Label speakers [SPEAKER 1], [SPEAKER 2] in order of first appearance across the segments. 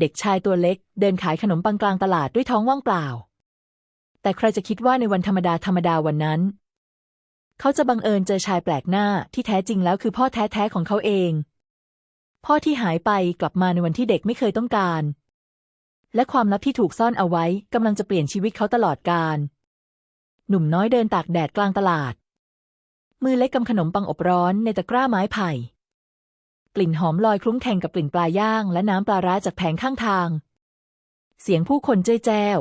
[SPEAKER 1] เด็กชายตัวเล็ก เดินขายขนมปังกลางตลาดด้วยท้องว่างเปล่า แต่ใครจะคิดว่าในวันธรรมดาธรรมดาวันนั้น เขาจะบังเอิญเจอชายแปลกหน้าที่แท้จริงแล้วคือพ่อแท้ๆของเขาเอง พ่อที่หายไปกลับมาในวันที่เด็กไม่เคยต้องการ และความลับที่ถูกซ่อนเอาไว้กำลังจะเปลี่ยนชีวิตเขาตลอดกาลหนุ่มน้อยเดินตากแดดกลางตลาด มือเล็กกำขนมปังอบร้อนในตะกร้าไม้ไผ่ กลิ่นหอมลอยคลุ้งแข่งกับกลิ่นปลาย่าง และน้ำปลาร้าจากแผงข้างทาง เสียงผู้คนเจ้ยแจ้ว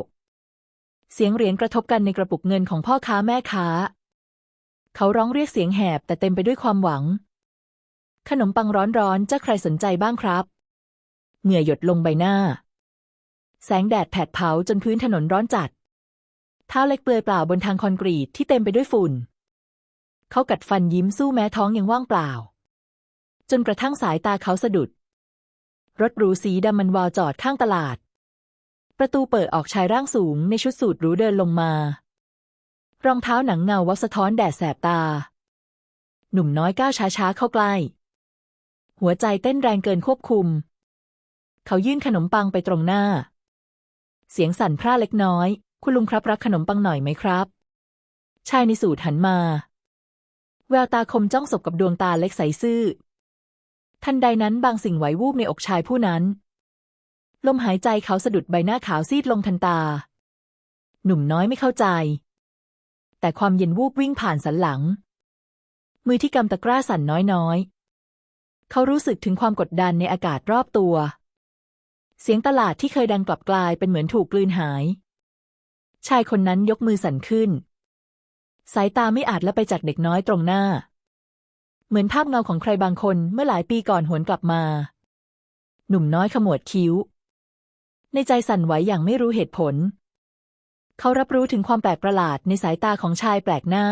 [SPEAKER 1] เสียงเหรียญกระทบกันในกระปุกเงินของพ่อค้าแม่ค้า เขาร้องเรียกเสียงแหบแต่เต็มไปด้วยความหวัง ขนมปังร้อนๆจะใครสนใจบ้างครับ เหงื่อหยดลงใบหน้า แสงแดดแผดเผาจนพื้นถนนร้อนจัด เท้าเล็กเปลือยเปล่าบนทางคอนกรีตที่เต็มไปด้วยฝุ่น เขากัดฟันยิ้มสู้แม้ท้องยังว่างเปล่า จนกระทั่งสายตาเขาสะดุด รถหรูสีดำมันวาวจอดข้างตลาด ประตูเปิดออกชายร่างสูงในชุดสูทหรูเดินลงมา รองเท้าหนังเงาวับสะท้อนแดดแสบตา หนุ่มน้อยก้าวช้าๆเข้าใกล้ หัวใจเต้นแรงเกินควบคุม เขายื่นขนมปังไปตรงหน้า เสียงสั่นพร่าเล็กน้อย คุณลุงครับรับขนมปังหน่อยไหมครับ ชายในสูทหันมาแววตาคมจ้องสบกับดวงตาเล็กใสซื่อ ทันใดนั้นบางสิ่งไหววูบในอกชายผู้นั้น ลมหายใจเขาสะดุดใบหน้าขาวซีดลงทันตา หนุ่มน้อยไม่เข้าใจ แต่ความเย็นวูบวิ่งผ่านสันหลัง มือที่กำตะกร้าสั่นน้อยๆ เขารู้สึกถึงความกดดันในอากาศรอบตัว เสียงตลาดที่เคยดังกลับกลายเป็นเหมือนถูกกลืนหาย ชายคนนั้นยกมือสั่นขึ้น สายตาไม่อาจละไปจากเด็กน้อยตรงหน้า เหมือนภาพเงาของใครบางคนเมื่อหลายปีก่อนหวนกลับมา หนุ่มน้อยขมวดคิ้ว ในใจสั่นไหวอย่างไม่รู้เหตุผล เขารับรู้ถึงความแปลกประหลาดในสายตาของชายแปลกหน้า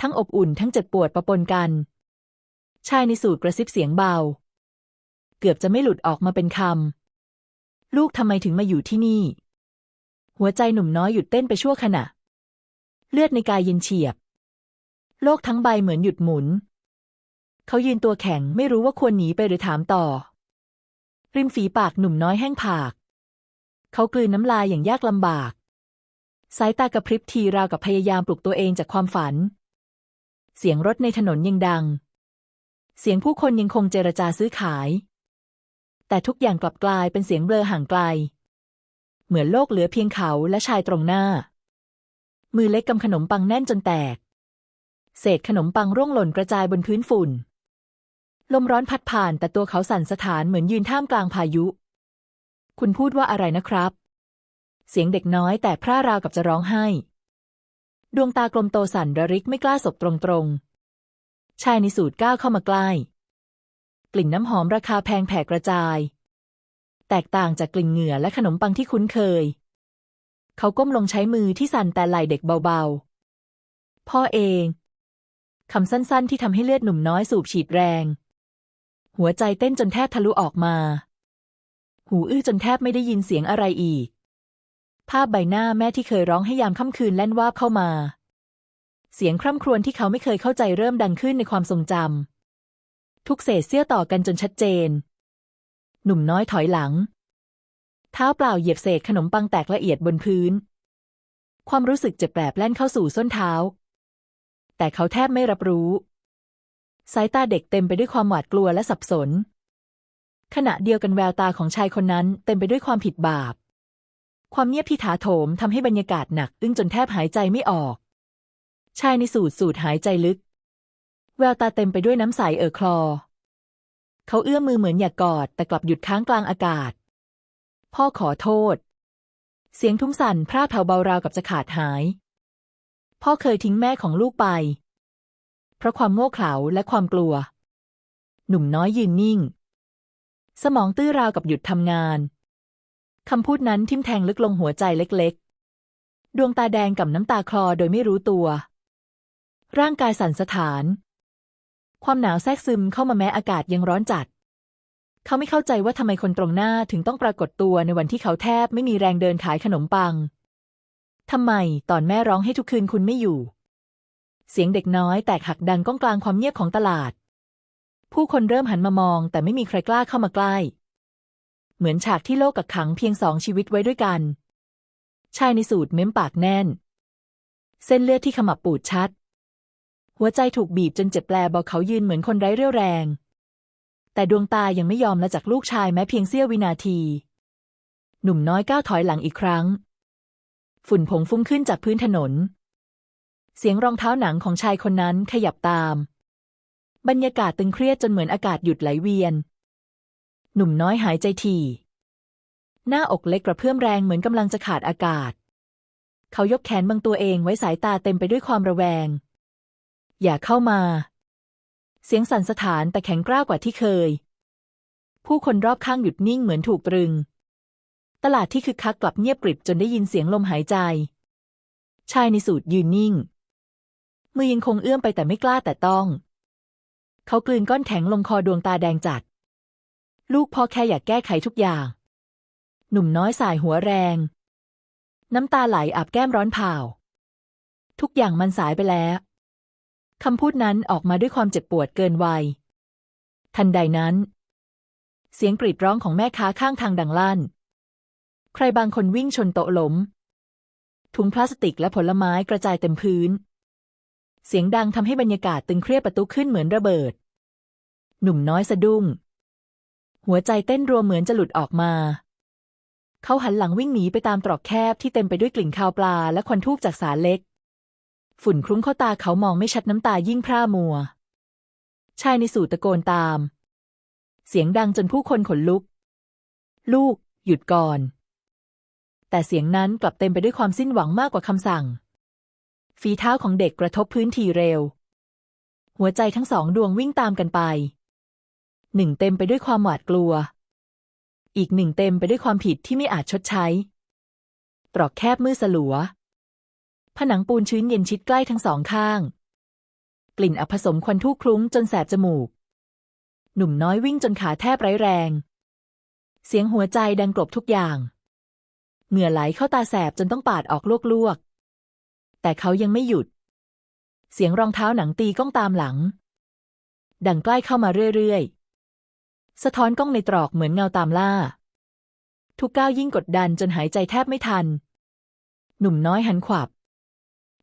[SPEAKER 1] ทั้งอบอุ่นทั้งเจ็บปวดประปนกัน ชายในสูตรกระซิบเสียงเบา เกือบจะไม่หลุดออกมาเป็นคำลูกทำไมถึงมาอยู่ที่นี่ หัวใจหนุ่มน้อยหยุดเต้นไปชั่วขณะ เลือดในกายเย็นเฉียบโลกทั้งใบเหมือนหยุดหมุน เขายืนตัวแข็งไม่รู้ว่าควรหนีไปหรือถามต่อ ริมฝีปากหนุ่มน้อยแห้งผาก เขากลืนน้ำลายอย่างยากลำบาก สายตากระพริบทีราวกับพยายามปลุกตัวเองจากความฝัน เสียงรถในถนนยังดัง เสียงผู้คนยังคงเจรจาซื้อขาย แต่ทุกอย่างกลับกลายเป็นเสียงเบลอห่างไกล เหมือนโลกเหลือเพียงเขาและชายตรงหน้า มือเล็กกำขนมปังแน่นจนแตก เศษขนมปังร่วงหล่นกระจายบนพื้นฝุ่น ลมร้อนพัดผ่านแต่ตัวเขาสั่นสะท้านเหมือนยืนท่ามกลางพายุ คุณพูดว่าอะไรนะครับ เสียงเด็กน้อยแต่พร่าราวกับจะร้องไห้ ดวงตากลมโตสั่นระริกไม่กล้าสบตรงๆ ชายในสูตรก้าวเข้ามาใกล้ กลิ่นน้ำหอมราคาแพงแผ่กระจาย แตกต่างจากกลิ่นเหงื่อและขนมปังที่คุ้นเคย เขาก้มลงใช้มือที่สั่นแต่ไหล่เด็กเบาๆ พ่อเอง คำสั้นๆที่ทำให้เลือดหนุ่มน้อยสูบฉีดแรง หัวใจเต้นจนแทบทะลุออกมา หูอื้อจนแทบไม่ได้ยินเสียงอะไรอีก ภาพใบหน้าแม่ที่เคยร้องให้ยามค่ำคืนแล่นวาบเข้ามา เสียงคร่ำครวญที่เขาไม่เคยเข้าใจเริ่มดังขึ้นในความทรงจำทุกเศษเสี้ยวต่อกันจนชัดเจน หนุ่มน้อยถอยหลัง เท้าเปล่าเหยียบเศษขนมปังแตกละเอียดบนพื้น ความรู้สึกเจ็บแปลบแล่นเข้าสู่ส้นเท้า แต่เขาแทบไม่รับรู้ สายตาเด็กเต็มไปด้วยความหวาดกลัวและสับสน ขณะเดียวกันแววตาของชายคนนั้นเต็มไปด้วยความผิดบาป ความเงียบที่ถาโถมทำให้บรรยากาศหนัก อึ้งจนแทบหายใจไม่ออก ชายในสูดสูดหายใจลึก แววตาเต็มไปด้วยน้ำใสเอ่อคลอ เขาเอื้อมมือเหมือนอยากกอด แต่กลับหยุดค้างกลางอากาศ พ่อขอโทษ เสียงทุ้มสั่นพร่าเผาเบาราวกับจะขาดหาย พ่อเคยทิ้งแม่ของลูกไป เพราะความโง่เขลาและความกลัว หนุ่มน้อยยืนนิ่ง สมองตื้อราวกับหยุดทำงาน คำพูดนั้นทิ่มแทงลึกลงหัวใจเล็กๆ ดวงตาแดงกับน้ำตาคลอโดยไม่รู้ตัว ร่างกายสั่นสะท้าน ความหนาวแทรกซึมเข้ามาแม้อากาศยังร้อนจัด เขาไม่เข้าใจว่าทำไมคนตรงหน้าถึงต้องปรากฏตัวในวันที่เขาแทบไม่มีแรงเดินขายขนมปังทำไมตอนแม่ร้องให้ทุกคืนคุณไม่อยู่ เสียงเด็กน้อยแตกหักดังก้องกลางความเงียบของตลาด ผู้คนเริ่มหันมามอง แต่ไม่มีใครกล้าเข้ามาใกล้ เหมือนฉากที่โลกกักขังเพียงสองชีวิตไว้ด้วยกัน ชายในสูตรเม้มปากแน่น เส้นเลือดที่ขมับปูดชัด หัวใจถูกบีบจนเจ็บแปลบอกเขายืนเหมือนคนไร้เรี่ยวแรง แต่ดวงตายังไม่ยอมละจากลูกชายแม้เพียงเสี้ยววินาที หนุ่มน้อยก้าวถอยหลังอีกครั้ง ฝุ่นผงฟุ้งขึ้นจากพื้นถนน เสียงรองเท้าหนังของชายคนนั้นขยับตาม บรรยากาศตึงเครียดจนเหมือนอากาศหยุดไหลเวียน หนุ่มน้อยหายใจถี่หน้าอกเล็กกระเพื่อมแรงเหมือนกำลังจะขาดอากาศ เขายกแขนบังตัวเองไว้สายตาเต็มไปด้วยความระแวง อย่าเข้ามา เสียงสั่นสะท้านแต่แข็งกร้าวกว่าที่เคย ผู้คนรอบข้างหยุดนิ่งเหมือนถูกตรึง ตลาดที่คึกคักกลับเงียบกริบจนได้ยินเสียงลมหายใจ ชายในสูตรยืนนิ่ง มือยังคงเอื้อมไปแต่ไม่กล้าแต่ต้อง เขากลืนก้อนแข็งลงคอดวงตาแดงจัด ลูกพ่อแค่อยากแก้ไขทุกอย่าง หนุ่มน้อยสายหัวแรง น้ำตาไหลอาบแก้มร้อนเผาทุกอย่างมันสายไปแล้วคำพูดนั้นออกมาด้วยความเจ็บปวดเกินวัย ทันใดนั้น เสียงกรีดร้องของแม่ค้าข้างทางดังลั่น ใครบางคนวิ่งชนโต๊ะล้ม ถุงพลาสติกและผลไม้กระจายเต็มพื้น เสียงดังทำให้บรรยากาศตึงเครียดประตูขึ้นเหมือนระเบิด หนุ่มน้อยสะดุ้ง หัวใจเต้นรัวเหมือนจะหลุดออกมา เขาหันหลังวิ่งหนีไปตามตรอกแคบที่เต็มไปด้วยกลิ่นคาวปลาและควันทูบจากสารเล็ก ฝุ่นคลุ้งเข้าตาเขามองไม่ชัดน้ำตายิ่งพร่ามัว ชายในสูตรตะโกนตาม เสียงดังจนผู้คนขนลุก ลูก หยุดก่อน แต่เสียงนั้นกลับเต็มไปด้วยความสิ้นหวังมากกว่าคำสั่ง ฝีเท้าของเด็กกระทบพื้นทีเร็ว หัวใจทั้งสองดวงวิ่งตามกันไป หนึ่งเต็มไปด้วยความหวาดกลัว อีกหนึ่งเต็มไปด้วยความผิดที่ไม่อาจชดใช้ ตรอกแคบมืดสลัว ผนังปูนชื้นเย็นชิดใกล้ทั้งสองข้าง กลิ่นอับผสมควันทู่คลุ้งจนแสบจมูก หนุ่มน้อยวิ่งจนขาแทบไร้แรง เสียงหัวใจดังกลบทุกอย่าง เหงื่อไหลเข้าตาแสบจนต้องปาดออกลวกๆ แต่เขายังไม่หยุด เสียงรองเท้าหนังตีก้องตามหลัง ดังใกล้เข้ามาเรื่อยๆ สะท้อนกล้องในตรอกเหมือนเงาตามล่า ทุกก้าวยิ่งกดดันจนหายใจแทบไม่ทัน หนุ่มน้อยหันขวับ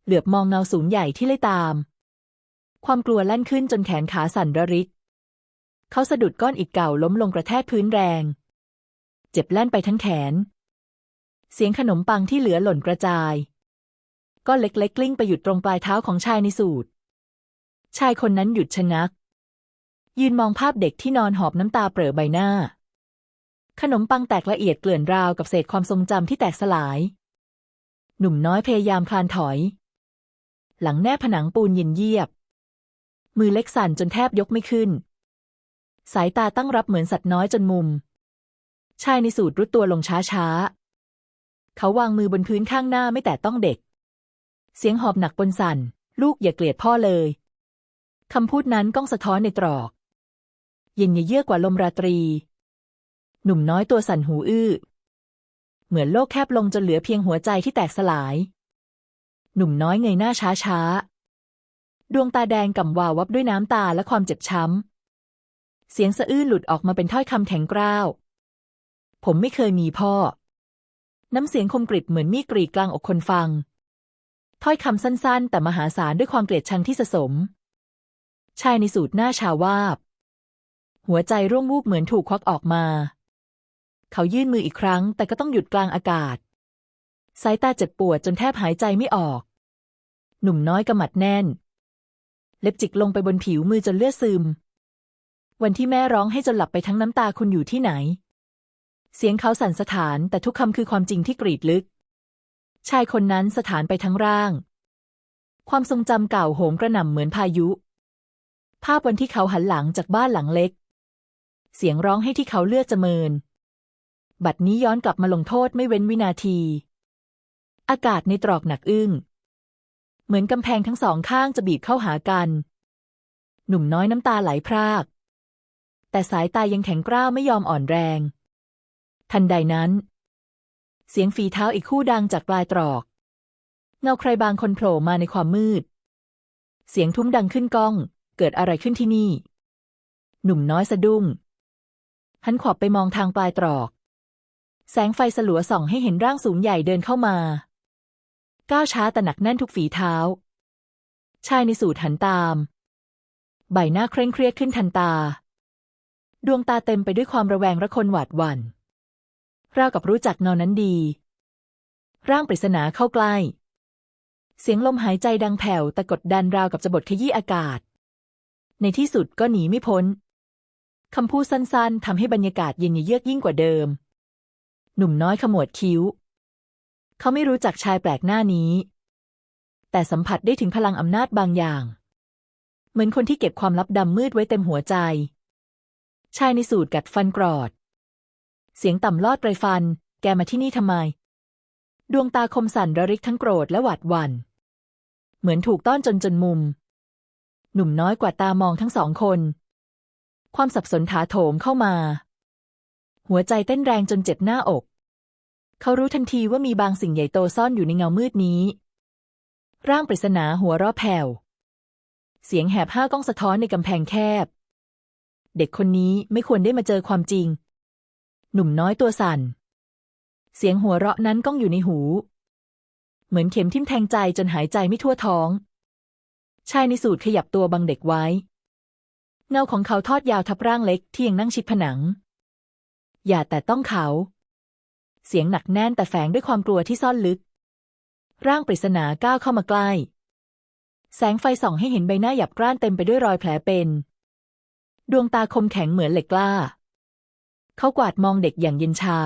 [SPEAKER 1] เหลือบมองเงาสูงใหญ่ที่ไล่ตาม ความกลัวแล่นขึ้นจนแขนขาสั่นระริก เขาสะดุดก้อนอิฐเก่าล้มลงกระแทกพื้นแรง เจ็บแล่นไปทั้งแขนเสียงขนมปังที่เหลือหล่นกระจาย ก้อนเล็กๆกลิ้งไปหยุดตรงปลายเท้าของชายในสูตร ชายคนนั้นหยุดชะงัก ยืนมองภาพเด็กที่นอนหอบน้ำตาเปรอะใบหน้า ขนมปังแตกละเอียดเกลื่อนราวกับเศษความทรงจำที่แตกสลาย หนุ่มน้อยพยายามคลานถอย หลังแนบผนังปูนเย็นเยียบ มือเล็กสั่นจนแทบยกไม่ขึ้น สายตาตั้งรับเหมือนสัตว์น้อยจนมุม ชายในสูตรรุดตัวลงช้าๆ เขาวางมือบนพื้นข้างหน้าไม่แต่ต้องเด็ก เสียงหอบหนักปนสั่น ลูกอย่าเกลียดพ่อเลย คำพูดนั้นก้องสะท้อนในตรอก เย็นเยือกกว่าลมราตรี หนุ่มน้อยตัวสั่นหูอื้อ เหมือนโลกแคบลงจนเหลือเพียงหัวใจที่แตกสลาย หนุ่มน้อยเงยหน้าช้าๆดวงตาแดงก่ำวาววับด้วยน้ำตาและความเจ็บช้ำ เสียงสะอื้นหลุดออกมาเป็นถ้อยคำแข็งกร้าว ผมไม่เคยมีพ่อ น้ำเสียงคมกริบเหมือนมีกรีกลางอกคนฟัง ถ้อยคำสั้นๆ แต่มหาศาลด้วยความเกลียดชังที่สะสม ชายในสูตรหน้าชาวาบ หัวใจร่วงวูบเหมือนถูกควักออกมา เขายื่นมืออีกครั้ง แต่ก็ต้องหยุดกลางอากาศ สายตาเจ็บปวดจนแทบหายใจไม่ออก หนุ่มน้อยกำมัดแน่น เล็บจิกลงไปบนผิวมือจนเลือดซึม วันที่แม่ร้องให้จนหลับไปทั้งน้ำตาคุณอยู่ที่ไหน เสียงเขาสั่นสถานแต่ทุกคำคือความจริงที่กรีดลึก ชายคนนั้นสถานไปทั้งร่าง ความทรงจำเก่าโหมกระหน่ำเหมือนพายุ ภาพวันที่เขาหันหลังจากบ้านหลังเล็ก เสียงร้องให้ที่เขาเลือดจะเมิน บัดนี้ย้อนกลับมาลงโทษไม่เว้นวินาที อากาศในตรอกหนักอึ้ง เหมือนกำแพงทั้งสองข้างจะบีบเข้าหากัน หนุ่มน้อยน้ำตาไหลพราก แต่สายตายังแข็งกร้าวไม่ยอมอ่อนแรง ทันใดนั้น เสียงฝีเท้าอีกคู่ดังจากปลายตรอก เงาใครบางคนโผล่มาในความมืด เสียงทุ้มดังขึ้นก้อง เกิดอะไรขึ้นที่นี่ หนุ่มน้อยสะดุ้ง หันขวับไปมองทางปลายตรอก แสงไฟสลัวส่องให้เห็นร่างสูงใหญ่เดินเข้ามา ก้าวช้าแต่หนักแน่นทุกฝีเท้า ชายในสูทหันตาม ใบหน้าเคร่งเครียดขึ้นทันตา ดวงตาเต็มไปด้วยความระแวงระคนหวาดหวัน่น ราวกับรู้จักเงานั้นดี ร่างปริศนาเข้าใกล้ เสียงลมหายใจดังแผ่วแต่กดดันราวกับจะบดขยี้อากาศ ในที่สุดก็หนีไม่พ้นคำพูดสั้นๆทำให้บรรยากาศเย็นเยือกยิ่งกว่าเดิม หนุ่มน้อยขมวดคิ้ว เขาไม่รู้จักชายแปลกหน้านี้ แต่สัมผัสได้ถึงพลังอำนาจบางอย่าง เหมือนคนที่เก็บความลับดำมืดไว้เต็มหัวใจ ชายในสูตรกัดฟันกรอด เสียงต่ำลอดไรฟัน แกมาที่นี่ทำไม ดวงตาคมสั่นระริกทั้งโกรธและหวาดหวัน่น เหมือนถูกต้อนจนจนมุม หนุ่มน้อยกว่าตามองทั้งสองคน ความสับสนถาโถมเข้ามา หัวใจเต้นแรงจนเจ็บหน้าอก เขารู้ทันทีว่ามีบางสิ่งใหญ่โตซ่อนอยู่ในเงามืดนี้ ร่างปริศนาหัวเราะแผ่ว เสียงแหบห้าก้องสะท้อนในกำแพงแคบ เด็กคนนี้ไม่ควรได้มาเจอความจริง หนุ่มน้อยตัวสั่น เสียงหัวเราะนั้นก้องอยู่ในหู เหมือนเข็มทิ่มแทงใจจนหายใจไม่ทั่วท้อง ชายในสูตรขยับตัวบังเด็กไว้ เงาของเขาทอดยาวทับร่างเล็กที่ยังนั่งชิดผนัง อย่าแต่ต้องเขา เสียงหนักแน่นแต่แฝงด้วยความกลัวที่ซ่อนลึก ร่างปริศนาก้าวเข้ามาใกล้ แสงไฟส่องให้เห็นใบหน้าหยับกร้านเต็มไปด้วยรอยแผลเป็น ดวงตาคมแข็งเหมือนเหล็กกล้า เขากวาดมองเด็กอย่างเย็นชา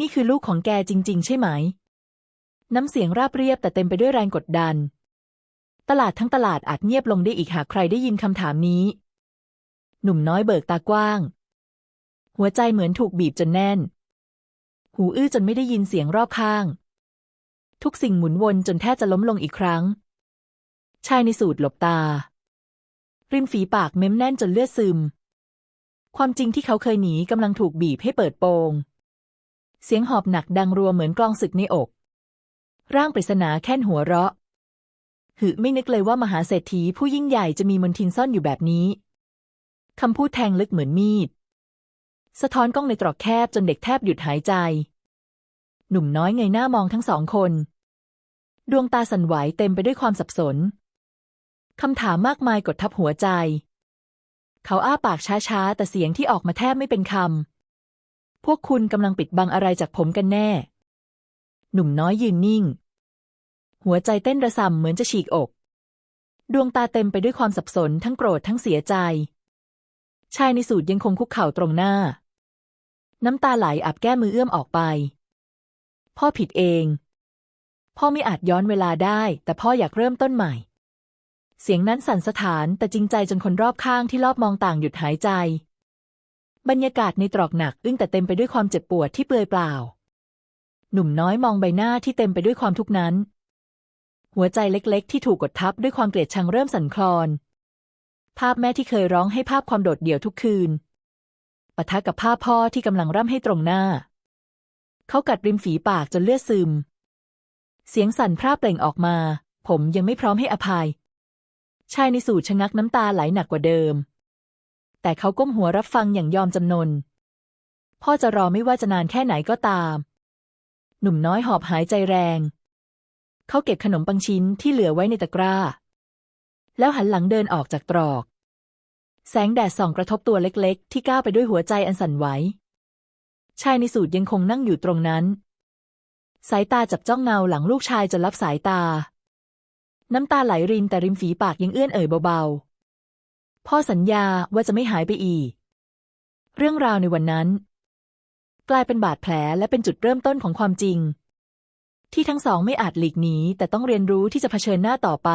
[SPEAKER 1] นี่คือลูกของแกจริง ๆ ใช่ไหม น้ำเสียงราบเรียบแต่เต็มไปด้วยแรงกดดัน ตลาดทั้งตลาดอาจเงียบลงได้อีกหากใครได้ยินคำถามนี้ หนุ่มน้อยเบิกตากว้าง หัวใจเหมือนถูกบีบจนแน่น หูอื้อจนไม่ได้ยินเสียงรอบข้าง ทุกสิ่งหมุนวนจนแทบจะล้มลงอีกครั้ง ชายในสูตรหลบตา ริมฝีปากเม้มแน่นจนเลือดซึม ความจริงที่เขาเคยหนีกำลังถูกบีบให้เปิดโปง เสียงหอบหนักดังรัวเหมือนกลองศึกในอก ร่างปริศนาแค่นหัวเราะหือไม่นึกเลยว่ามหาเศรษฐีผู้ยิ่งใหญ่จะมีมนทินซ่อนอยู่แบบนี้ คำพูดแทงลึกเหมือนมีด สะท้อนกล้องในตรอกแคบจนเด็กแทบหยุดหายใจ หนุ่มน้อยเงยหน้ามองทั้งสองคน ดวงตาสั่นไหวเต็มไปด้วยความสับสน คำถามมากมายกดทับหัวใจ เขาอ้าปากช้าๆ แต่เสียงที่ออกมาแทบไม่เป็นคำ พวกคุณกำลังปิดบังอะไรจากผมกันแน่ หนุ่มน้อยยืนนิ่ง หัวใจเต้นระส่ำเหมือนจะฉีกอก ดวงตาเต็มไปด้วยความสับสนทั้งโกรธทั้งเสียใจ ชายในสูตรยังคงคุกเข่าตรงหน้า น้ำตาไหลอับแก้มือเอื้อมออกไป พ่อผิดเอง พ่อไม่อาจย้อนเวลาได้ แต่พ่ออยากเริ่มต้นใหม่ เสียงนั้นสั่นสะท้านแต่จริงใจจนคนรอบข้างที่รอบมองต่างหยุดหายใจ บรรยากาศในตรอกหนักอึ้งแต่เต็มไปด้วยความเจ็บปวดที่เปลือยเปล่า หนุ่มน้อยมองใบหน้าที่เต็มไปด้วยความทุกข์นั้น หัวใจเล็กๆ ที่ถูกกดทับด้วยความเกลียดชังเริ่มสั่นคลอน ภาพแม่ที่เคยร้องให้ภาพความโดดเดี่ยวทุกคืนปะทะกับภาพพ่อที่กำลังร่ำให้ตรงหน้า เขากัดริมฝีปากจนเลือดซึม เสียงสั่นพร่าเปล่งออกมา ผมยังไม่พร้อมให้อภัย ชายในสูตรชะงักน้ำตาไหลหนักกว่าเดิม แต่เขาก้มหัวรับฟังอย่างยอมจำนน พ่อจะรอไม่ว่าจะนานแค่ไหนก็ตาม หนุ่มน้อยหอบหายใจแรง เขาเก็บขนมปังชิ้นที่เหลือไว้ในตะกร้า แล้วหันหลังเดินออกจากตรอก แสงแดดส่องกระทบตัวเล็กๆ ที่ก้าวไปด้วยหัวใจอันสั่นไหว ชายในสูตรยังคงนั่งอยู่ตรงนั้น สายตาจับจ้องเงาหลังลูกชายจนลับสายตา น้ำตาไหลรินแต่ริมฝีปากยังเอื้อนเอ่ยเบาๆ พ่อสัญญาว่าจะไม่หายไปอีก เรื่องราวในวันนั้น กลายเป็นบาดแผลและเป็นจุดเริ่มต้นของความจริง ที่ทั้งสองไม่อาจหลีกหนีแต่ต้องเรียนรู้ที่จะเผชิญหน้าต่อไป